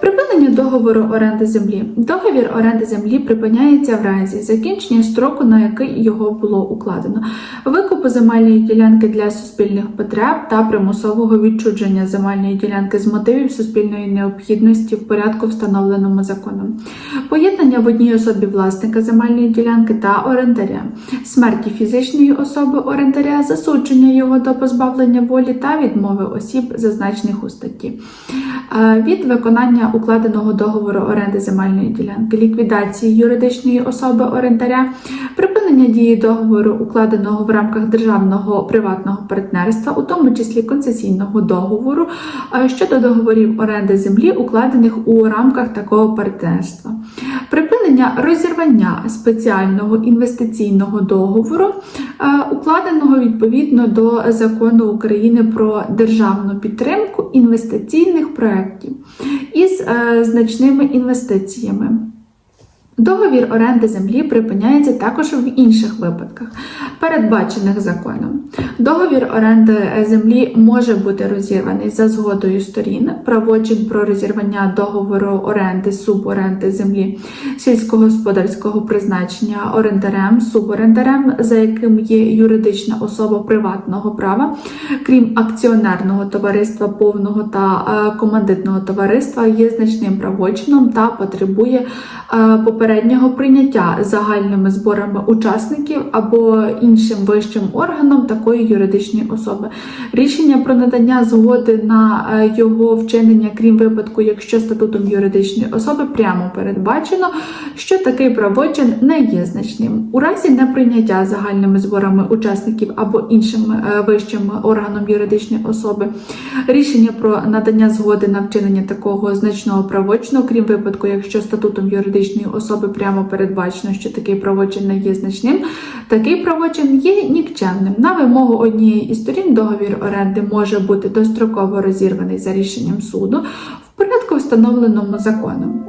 Припинення договору оренди землі. Договір оренди землі припиняється в разі закінчення строку, на який його було укладено, викупу земельної ділянки для суспільних потреб та примусового відчудження земельної ділянки з мотивів суспільної необхідності в порядку, встановленому законом, поєднання в одній особі власника земельної ділянки та орендаря, смерті фізичної особи орендаря, засудження його до позбавлення волі та відмови осіб, зазначених у статті. Е, від виконання укладеного договору оренди земельної ділянки, ліквідації юридичної особи орендаря, припинення дії договору, укладеного в рамках державного приватного партнерства, у тому числі концесійного договору е, щодо договорів оренди землі, укладених у рамках такого партнерства, припинення розірвання спеціального інвестиційного договору, е, укладеного відповідно до закону України про державну підтримку інвестиційних проєктів із е, значними інвестиціями. Договір оренди землі припиняється також в інших випадках, передбачених законом. Договір оренди землі може бути розірваний за згодою сторін. Правочин про розірвання договору оренди суборенди землі сільськогосподарського призначення орендарем, суборендарем, за яким є юридична особа приватного права, крім акціонерного товариства повного та е, командитного товариства, є значним правочином та потребує е, попереднього прийняття загальними зборами учасників або іншим вищим органом такої юридичної особи. Рішення про надання згоди на е, його вчинення, крім випадку, якщо статутом юридичної особи прямо передбачено, що такий правочин не є значним. У разі неприйняття загальними зборами учасників або іншим е, вищим органом юридичної особи рішення про надання згоди на вчинення такого значного правочину, крім випадку, якщо статутом юридичної особи прямо передбачено, що такий правочин не є значним, такий правочин є нікчемним. На вимогу однієї із сторін договір оренди може бути достроково розірваний за рішенням суду в порядку, встановленому законом.